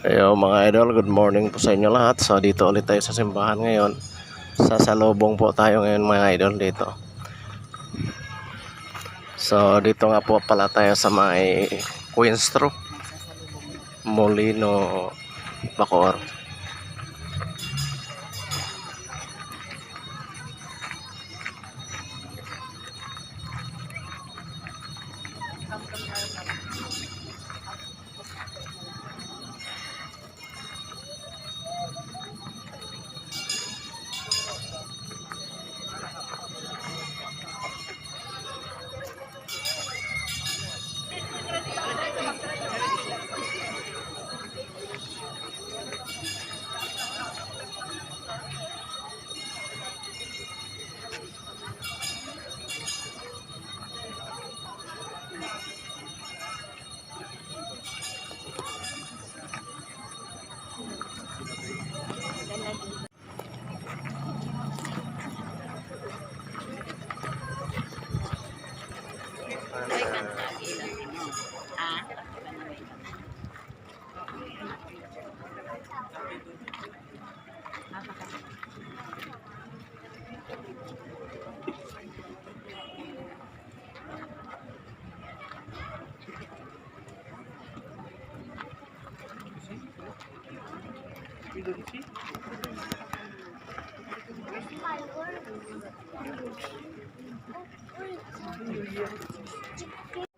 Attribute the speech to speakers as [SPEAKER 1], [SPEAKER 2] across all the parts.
[SPEAKER 1] Ayo mga idol, good morning po sa inyo lahat. So dito ulit tayo sa simbahan ngayon. Sa salubong po tayo ngayon mga idol dito. So dito nga po pala tayo sa may Queenstro Molino Bacoor.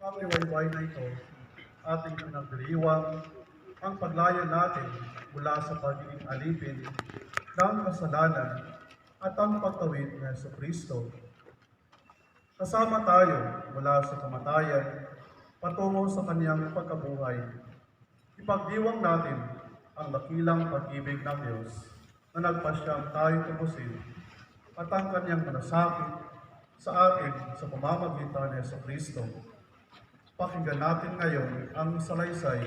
[SPEAKER 2] Pakiwayway na ito, ating pinagdiriwang ang paglaya natin mula sa pagiging alipin ng kasalanan at ang pagtawid ng Yeso Kristo. Kasama tayo mula sa kamatayan patungo sa kaniyang pagkabuhay. Ipagdiwang natin ang dakilang pag-ibig ng Diyos na nagpasyang tayo tubusin at ang kaniyang manasakit sa atin sa pamamagitan ni Yeso Kristo. Pakinggan natin ngayon ang salaysay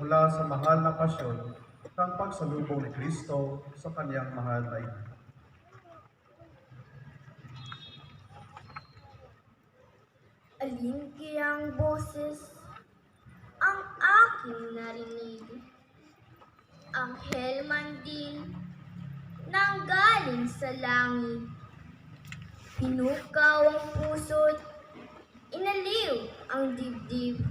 [SPEAKER 2] mula sa mahal na pasyon ng pagsalubong ni Kristo sa kanyang mahal na ina.
[SPEAKER 3] Alin kayang boses ang aking narinig? Anghel man din nang galing sa langit. Pinukaw ang puso't inaliw ang dibdib.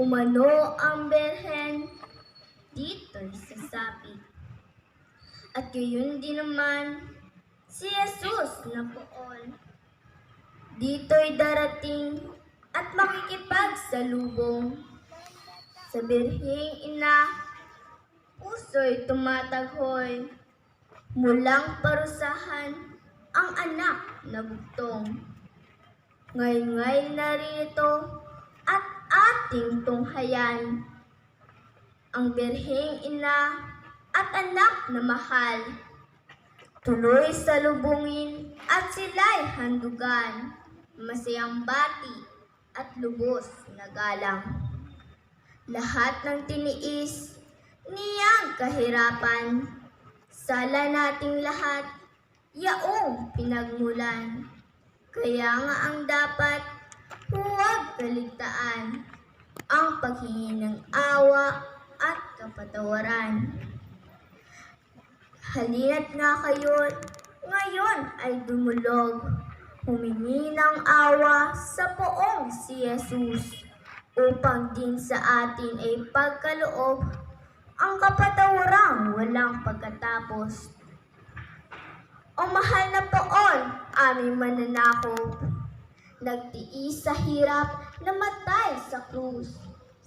[SPEAKER 3] Umano ang berhen dito'y sasapit. At gayon din naman si Jesus na poon. Dito'y darating at makikipagsalubong. Sa birhing ina, puso'y tumataghoy. Mulang parusahan ang anak na bugtong. Ngay-ngay narito at ating tunghayan. Ang birhing ina at anak na mahal. Tuloy sa lubungin at sila'y handugan, masayang bati at lubos na galang. Lahat ng tiniis, niyang kahirapan, sala nating lahat, yaong pinagmulan. Kaya nga ang dapat, huwag kaligtaan, ang paghingi ng awa at kapatawaran. Halina't nga kayo't ngayon ay dumulog. Humingi ng awa sa poong si Jesus upang din sa atin ay pagkaloob ang kapatawarang walang pagkatapos. O mahal na poon, aming mananakop, nagtiis sa hirap na matay sa krus.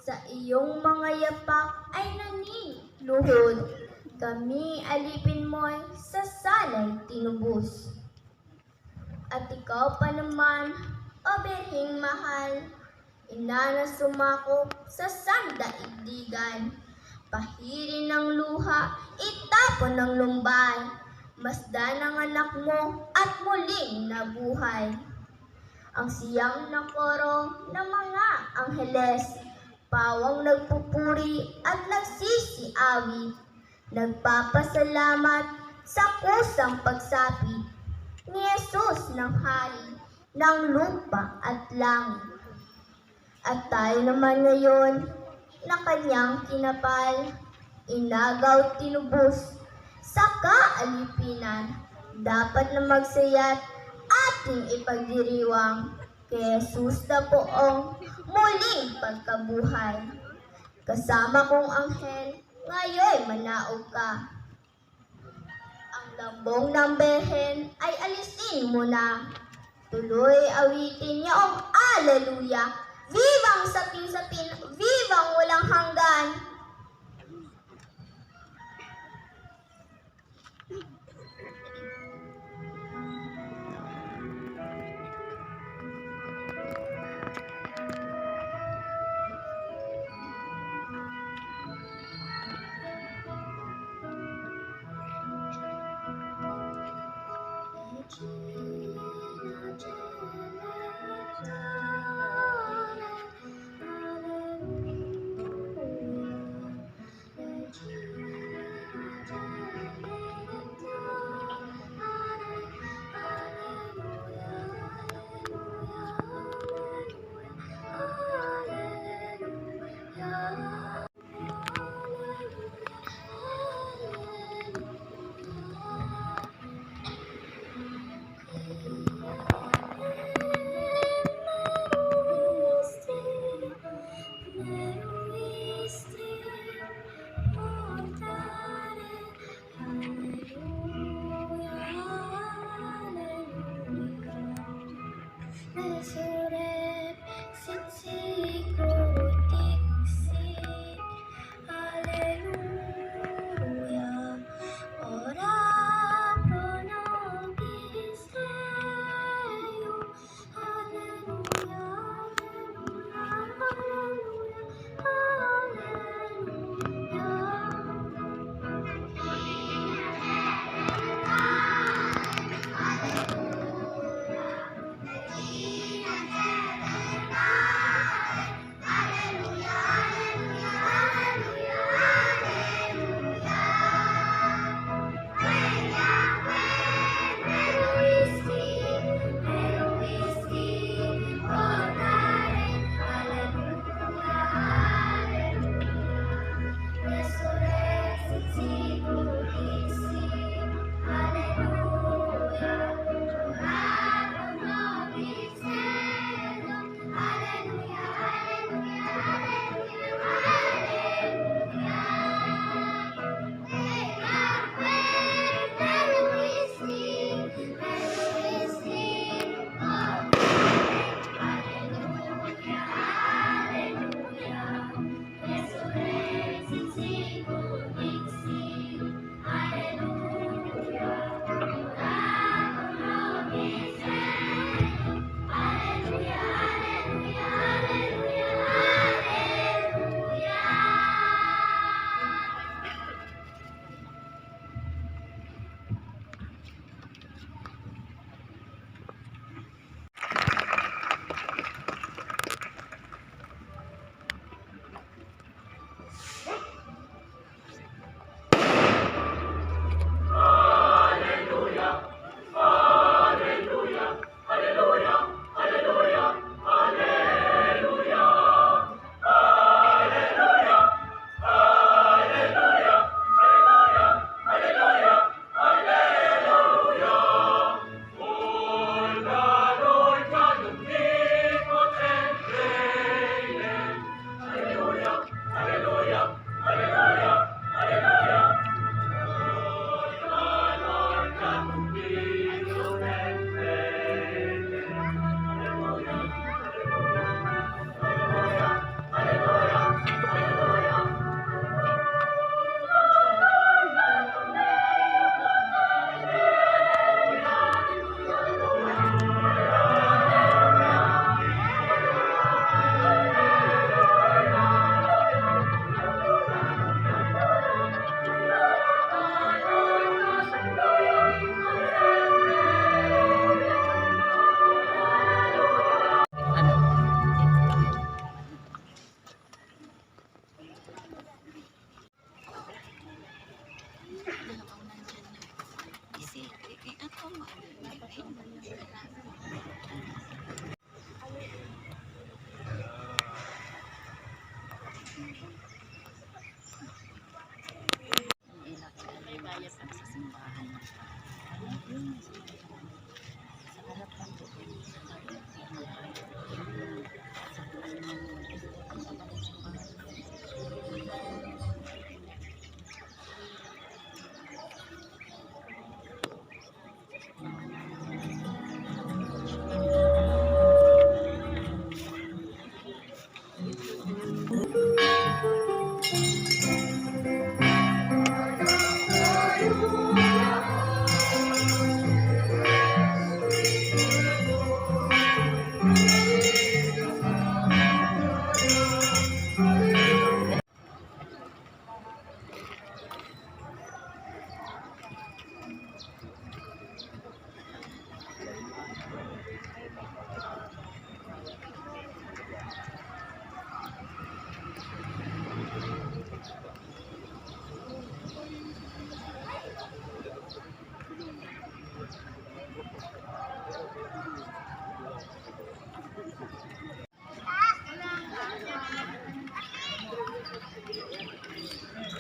[SPEAKER 3] Sa iyong mga yapak ay naniluhod. Kami alipin mo'y sa salay tinubos. At ikaw pa naman, o birhing mahal, ina na sumakop sa sandaigdigan. Pahirin ng luha, itapon ng lumbay. Masdan ang anak mo at muling nabuhay. Ang siyang na koro ng mga angheles pawang nagpupuri at nagsisiawit, nagpapasalamat sa kusang pagsapit ni Jesus ng hari ng lupa at langit. At tayo naman ngayon na kanyang kinapal, inagaw tinubos sa kaalipinan, dapat na magsaya't ating ipagdiriwang kay Jesus na poong muling pagkabuhay. Kasama kong anghel, ngayon manaog ka. Ang lambong ng behen ay alisin mo na. Tuloy awitin niya ang Aleluya. Vivang sapin-sapin, vivang walang hanggan. This is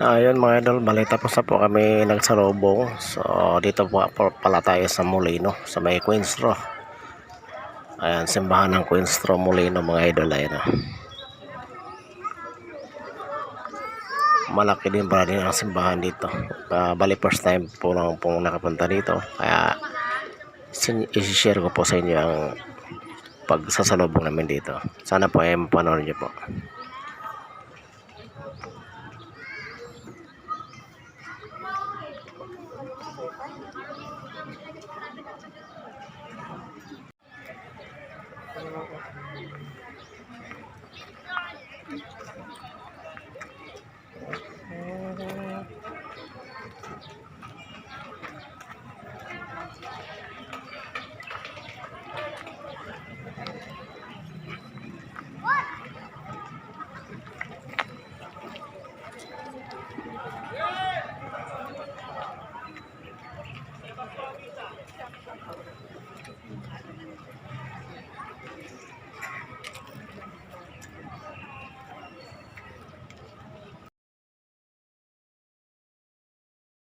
[SPEAKER 1] Ayun mga idol, bali tapos na po kami nagsalubong. So dito po pala tayo sa Molino, sa may Queensro. Ayan, simbahan ng Queensro Molino mga idol ayun. ah. Malaki din pala din ang simbahan dito. Ah, bali first time po lang pong nakapunta dito. Kaya isi-share ko po sa inyo ang pagsasalubong namin dito. Sana po ay mapanood niyo po.